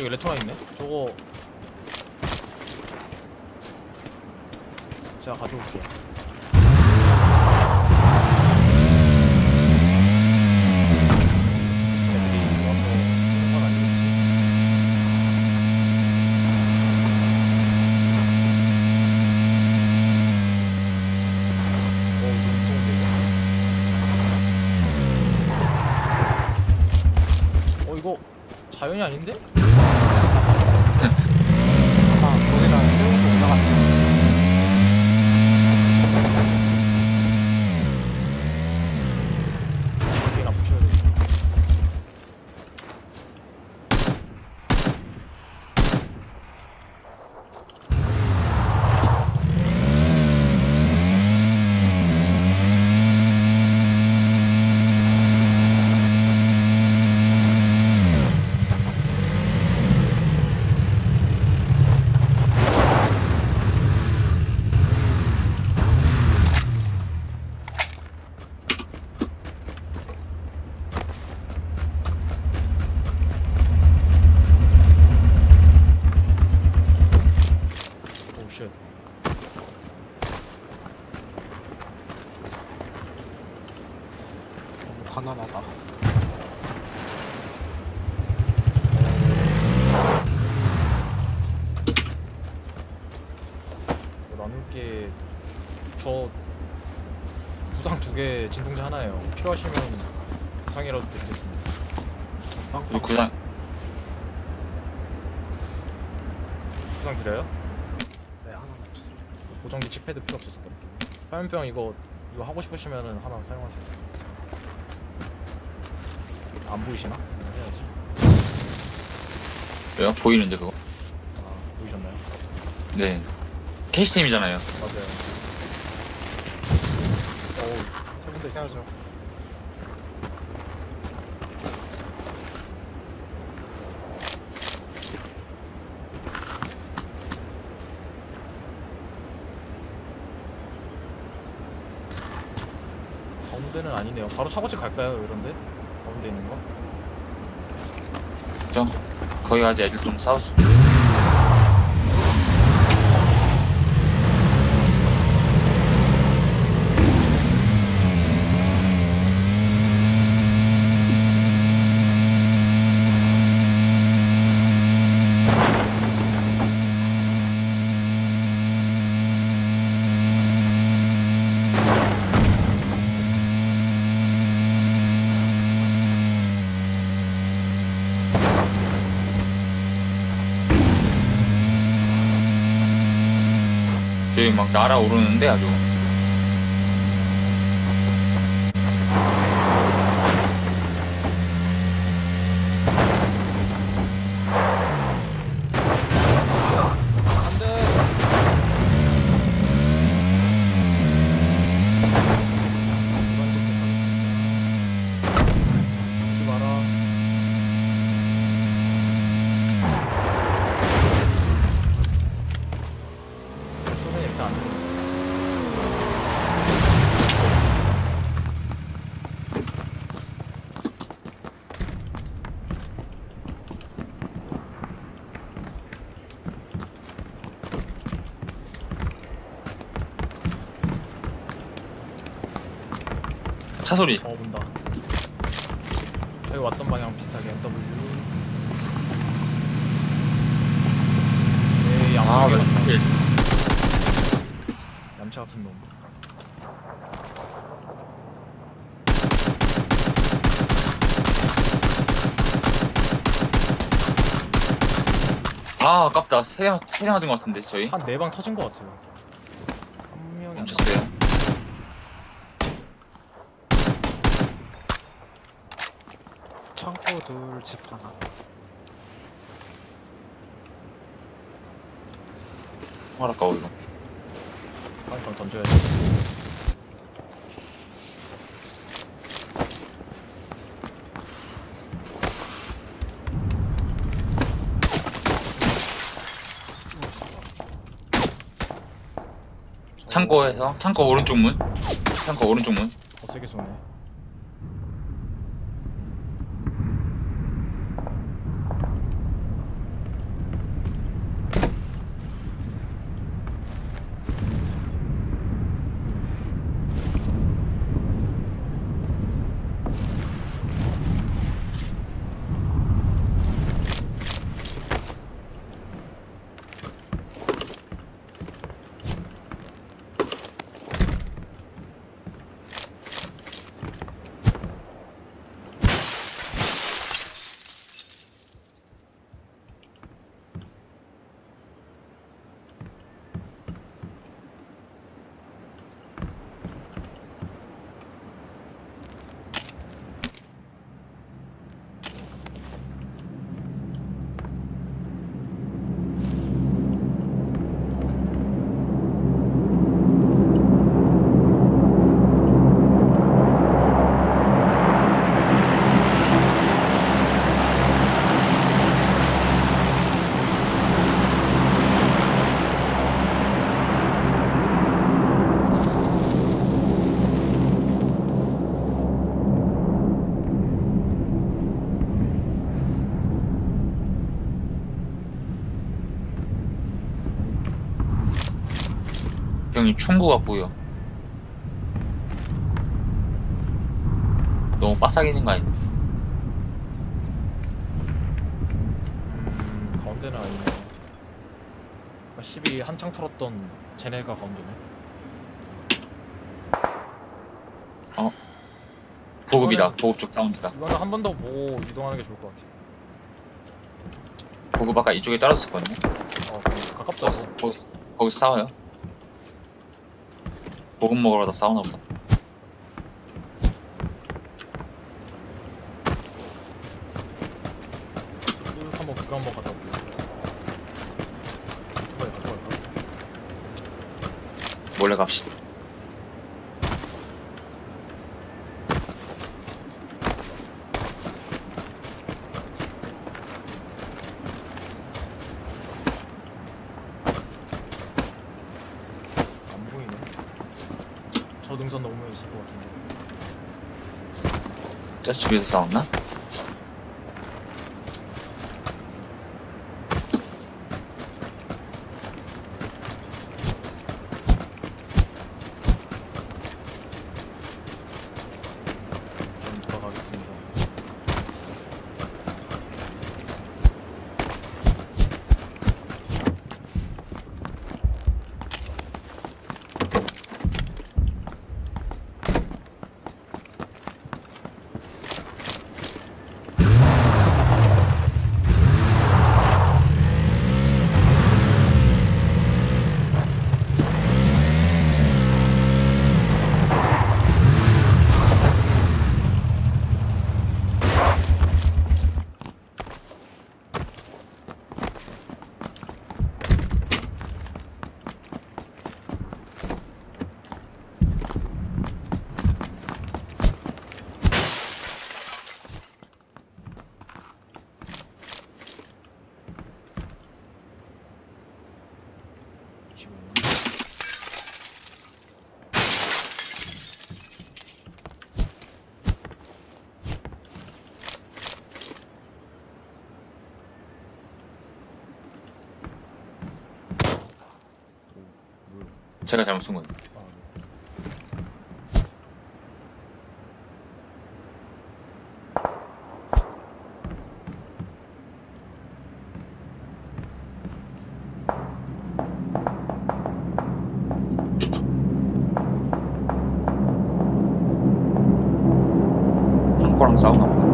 여기 레토나 있네. 저거 제가 가져올게요. 애들이 와서 무서운데 이거. 어, 이거 자연이 아닌데? 아, 거기다 세우고 올라갔어. 얘나 부셔야 돼. 오 쉣. 너무 가난하다. 뭐 나눌 게저 부상 두 개, 진통제 하나예요. 필요하시면 부상이라도 드리겠습니다. 빵빵. 여기 구상 부상 드려요? 네, 하나만 주세요. 보정기 칩패드 필요 없어서 그럴게요. 화면병 이거 이거 하고 싶으시면은 하나 사용하세요. 안 보이시나? 해야지. 왜요? 보이는데 그거? 아 보이셨나요? 네 캐시템이잖아요 맞아요. 어우 세 군데 있어. 해야죠. 가운데는 아니네요. 바로 차고집 갈까요? 이런데 가운데 있는 거? 그죠? 거기 가서 애들 좀 싸우수 저기 막 날아오르는데 아주 차 소리 어 본다. 저희 왔던 방향 비슷하게 NW. 에이 아 양쪽에 왜 갔다. 이렇게 얌차 같은 놈. 아 아깝다 세대 세대 맞은 것 같은데 저희 한 네 방 터진 것 같아요. 한 명이 안 멈췄어요 창고 둘, 집 하나. 정말 아까워 이거 나와. 방 던져야지. 창고에서 창고 오른쪽 문 창고 오른쪽 문더 세게 쏘네. 형님 충구가 보여. 너무 빡싸게는 거 아니야? 음, 가운데는 아니네. 그러니까 12 한창 털었던 쟤네가 가운데네. 보급이다. 이거는- 보급 쪽 사운드다. 이거는 한 번 더 보고 이동하는 게 좋을 것 같아. 보급 아까 이쪽에 떨어졌거든요. 어, 가깝다. 거기서, 거기서 싸워요. 보급 먹으러 다 싸우나 보다. 쓱 한번 그거 한번 갔다 올게요. 몰래 갑시다. 안 보이네. 저 능선 넘으면 있을 것 같은데. 저 집에서 싸웠나? 좀 돌아가겠습니다. 제가 잘못 쓴 거예요. 아, 네. 한코랑 싸우나 보다.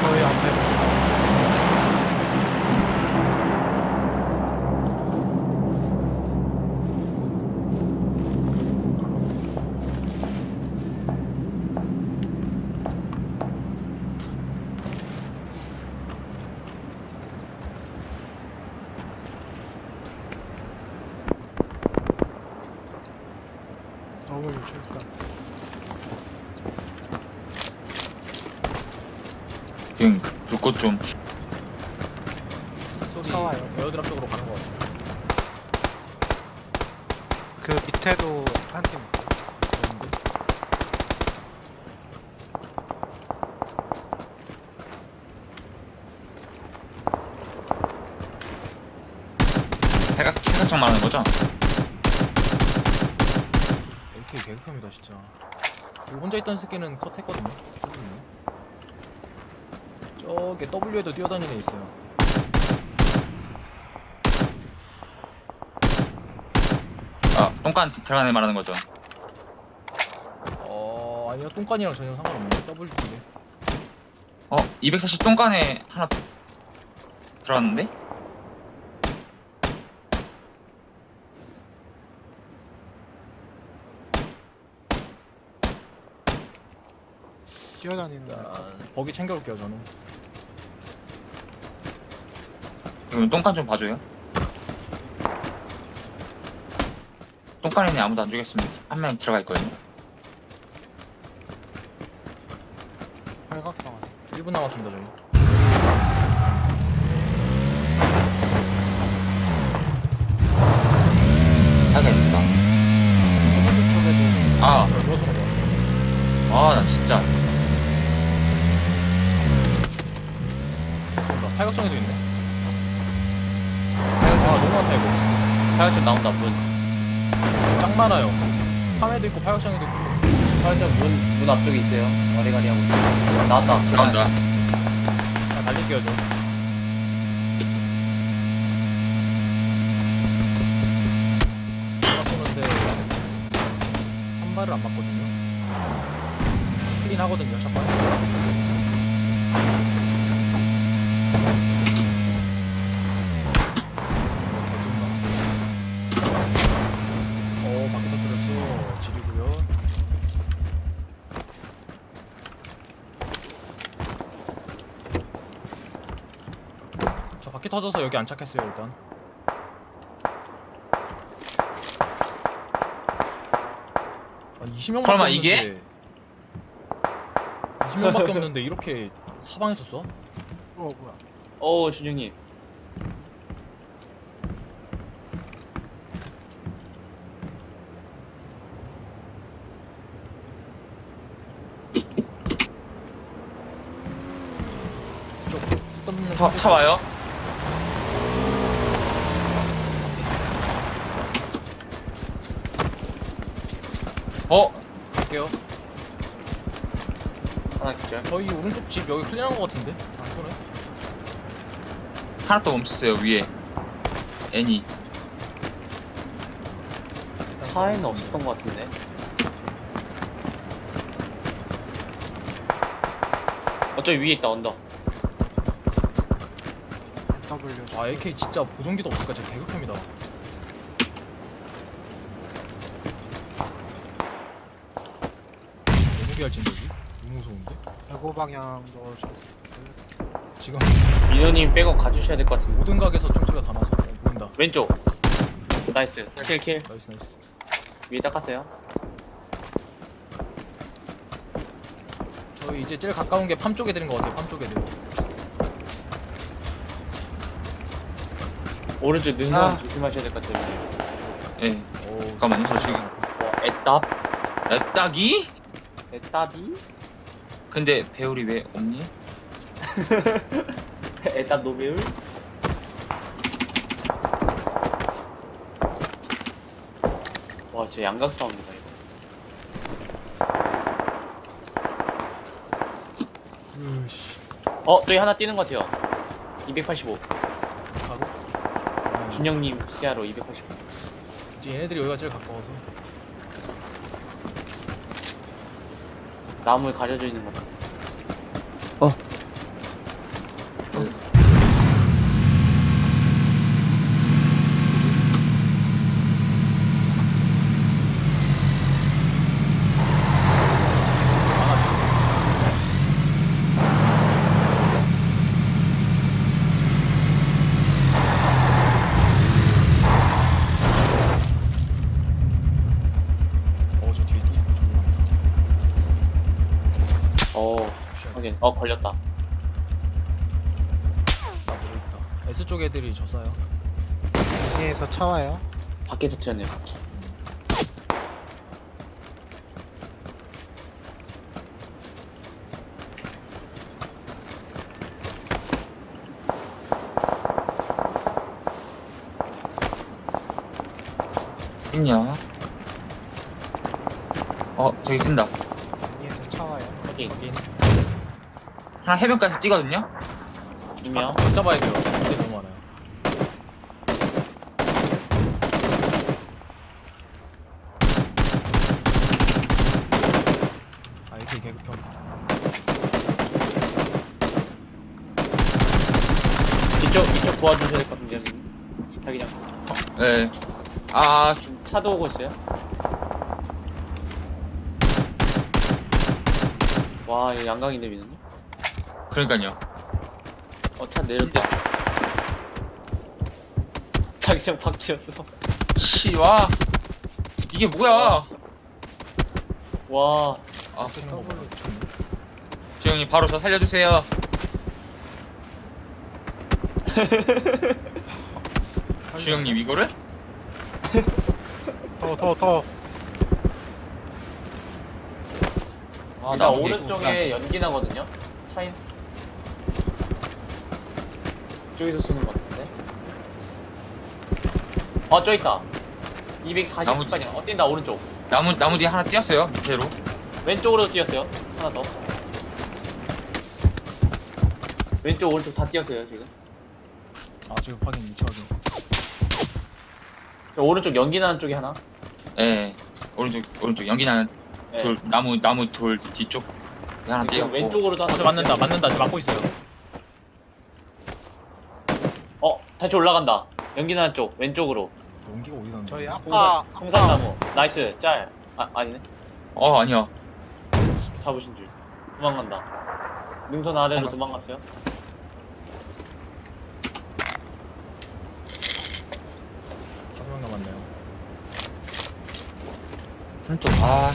저희 앞에 어머니 출사 지금 그 불꽃 좀 소리 차와요. 에어드랍 쪽으로 가는 것 같아. 그 밑에도 한팀 그런데 해각 해각장 말하는 거죠? AK 개극함이다 진짜. 그 혼자 있던 새끼는 컷했거든요. 저기 W에도 뛰어다니는 애 있어요. 아 똥간 들어가네 말하는 거죠. 어 아니요 똥간이랑 전혀 상관없네. W 쪽에. 어 240 똥간에 하나 들어갔는데? 뛰어다니는 애. 일단 버기 챙겨올게요 저는. 그럼 똥간 좀 봐줘요. 똥간에는 아무도 안 주겠습니다. 한 명 들어가 있거든요. 팔각방 안에 1분 남았습니다 저희. 해야겠다. 쪽에도 아, 누워서 먹어. 아, 나 진짜. 팔각정에도 있네. 아 너무 많다 이거. 팔각정 나온다 문짱 많아요. 파에도 있고 팔각정에도 있고. 팔각정 문, 문 앞쪽에 있어요 와리가리 하고 있어 나왔다 나온다. 아, 달릴게요 저. 쏘는데 한 발을 안 맞거든요. 클린 하거든요, 잠깐. 어, 밖에 터뜨렸어. 지리고요. 저 바퀴 터져서 여기 안착했어요 일단 아 20명밖에 설마 없는데 이게? 20명밖에 없는데 이렇게 사방에서 쏴? 어 뭐야 어우 준영님 쪽 쓸데없는 차, 차 와요. 어? 갈게요 하나 기절 저희 오른쪽 집 여기 클린한 거 같은데? 안 쏘네? 하나 또 멈췄어요 위에. 애니. 차에는. 없었던 것 같은데 어저기 위에 있다 언덕 NW 아 AK 진짜 보정기도 없으니까 진짜 개극혐이다? 너무 무서운데? 배고 방향 넣어주세요 지금 민호님 백업 가주셔야 될 것 같은데. 모든 각에서 총소리가 다 나서 어, 보인다. 왼쪽. 나이스. 킬킬. 나이스 나이스. 위에 닦았어요. 저희 이제 제일 가까운 게 팜 쪽에 들인 것 같아요 팜 쪽에 들 오른쪽 능선 아. 조심하셔야 될 것 같아요. 예. 오, 잠깐만요, 저 지금. 와 애답 애딱이? 애답이 근데 배울이 왜 없니? 애답 노배울 와 진짜 양각 싸움이다 이거. 으씨 어 저기 하나 뛰는 것 같아요. 285 바로? 음, 준영님 시야로 285 이제 얘네들이 여기가 제일 가까워서 나무에 가려져 있는 것 같아. 어저 뒤에 또 저기 어 확인. 어 걸렸다. 아 모르겠다 S 쪽 애들이 저 쏴요. 뒤에서 차 와요. 밖에서 튀었네 바퀴 있냐? 어, 저기 뛴다. 확인 확인 하나 해변가에서 뛰거든요? 두명 각 잡아야 돼요. 근데 너무 많아요. 아 AK 개극혐 이쪽 이쪽 도와주셔야 될 것 같은데 자기장. 예. 아, 지금 차도 오고 있어요 와 이거 양강인데 민호님 그러니까요. 어차 내렸다 자기장 바뀌었어 씨, 와. 이게 뭐야? 와 아, 쓰는 거 미쳤네 주영님 바로 저 살려주세요. 주영님 이거를? 더더 더 아, 일단 나중에 오른쪽에 연기 나거든요 차인 이쪽에서 쏘는 것 같은데. 어, 저 있다. 240방향. 어, 뛴다, 오른쪽. 나무 나무 뒤에 하나 뛰었어요 밑으로 왼쪽으로 뛰었어요. 하나 더. 왼쪽, 오른쪽 다 뛰었어요, 지금. 아 지금 확인 위치 확인 저 오른쪽 연기 나는 쪽에 하나. 예 오른쪽 오른쪽 연기 나는 네. 돌 나무 나무 돌 뒤쪽 하나 지금 뛰었고 왼쪽으로도 하나. 어제 맞는다 맞는다 지금 맞고 있어요 어, 다시 올라간다. 연기 나는 쪽, 왼쪽으로. 용기가 어디 갔는데 저희 아까 홍산, 홍산나무. 나이스, 짤. 아, 아니네. 어 아니야 잡으신 줄. 도망간다. 능선 아래로 도망갔어. 도망갔어요. 다섯 명 남았네요 오른쪽 아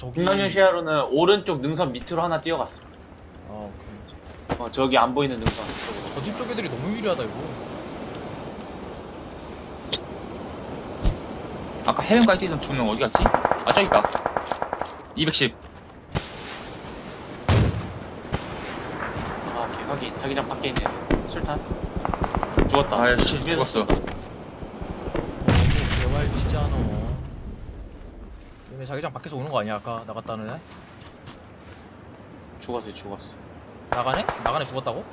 저기 김남현 시야로는 오른쪽 능선 밑으로 하나 뛰어갔어. 아 어, 저기 안 보이는 능선. 저집 쪽 애들이 너무 유리하다 이거 아까 해변가에 뛰던 두 명 어디 갔지? 아 저기 있다 210 아, 오케이. 확인. 자기장 밖에 있네. 술탄. 죽었다. 아이씨, 집에서 죽었어. 쏜다. 너무 개활치잖아 얘네 자기장 밖에서 오는 거 아니야 아까 나갔다는 애? 죽었어요, 죽었어. 나가네? 나가네 죽었다고?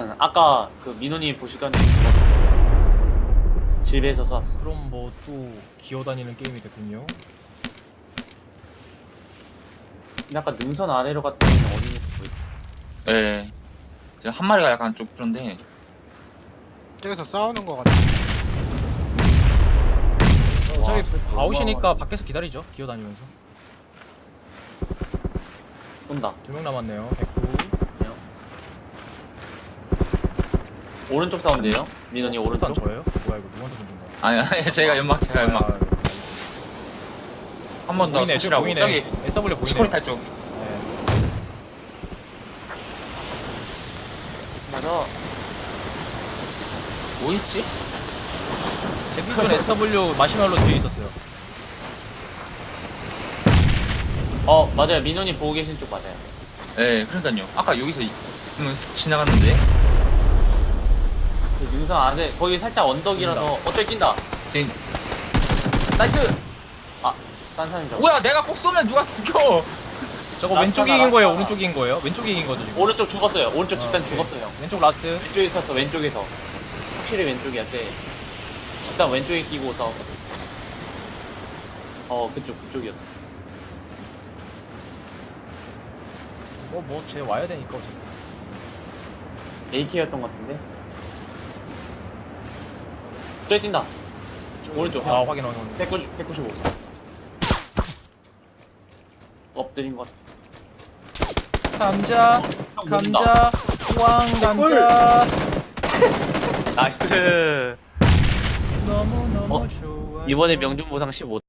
응, 아까 그 민호님 보시던 애 죽었어. 집에서 쐈어. 그럼 뭐 또 기어다니는 게임이 됐군요 근데 아까 능선 아래로 갔더니 어린이 보이 예 지금 한 마리가 약간 좀 그런데 저기서 싸우는 거 같아. 어차피 와, 아웃이니까. 밖에서 기다리죠 기어다니면서 온다. 두 명 남았네요 백구 오른쪽 사운드예요 민호님 오른쪽 오른쪽. 저예요? 뭐야 이거 누구한테 던진 거야 아니 아니 제가 연막 제가 연막 아, 한번더 보이네 저기 SW 보이네 스코리탈 쪽 네. 맞아. 뭐 있지? 제 기준 SW 마시멜로 뒤에 있었어요 어, 맞아요. 민호님 보고 계신 쪽 맞아요. 예 그러니까요 아까 여기서 이- 슥 지나갔는데 그 능선 안에 거기 살짝 언덕이라서 어쩔 뛴다. 지금 나이스. 아, 딴 사람이 잡. 뭐야 내가 꼭 쏘면 누가 죽여 저거 왼쪽이 이긴 거예요. 오른쪽이 이긴 거예요 왼쪽이 이긴 거죠 지금 오른쪽 죽었어요. 오른쪽 아, 집단 오케이. 죽었어요. 왼쪽 라스트 왼쪽에 있었어. 왼쪽에서. 확실히 왼쪽이야. 쟤. 집단 왼쪽에 끼고 싸웠어. 어, 그쪽 그쪽이었어. 뭐 뭐 쟤 와야 되니까 어차피 AK였던 것 같은데. 저기 뛴다. 오른쪽. 아 확인 확인 확인 190, 195. 엎드린 것 같아. 감자 형 모른다. 감자 왕 감자 나이스. 어? 이번에 명중 보상 15.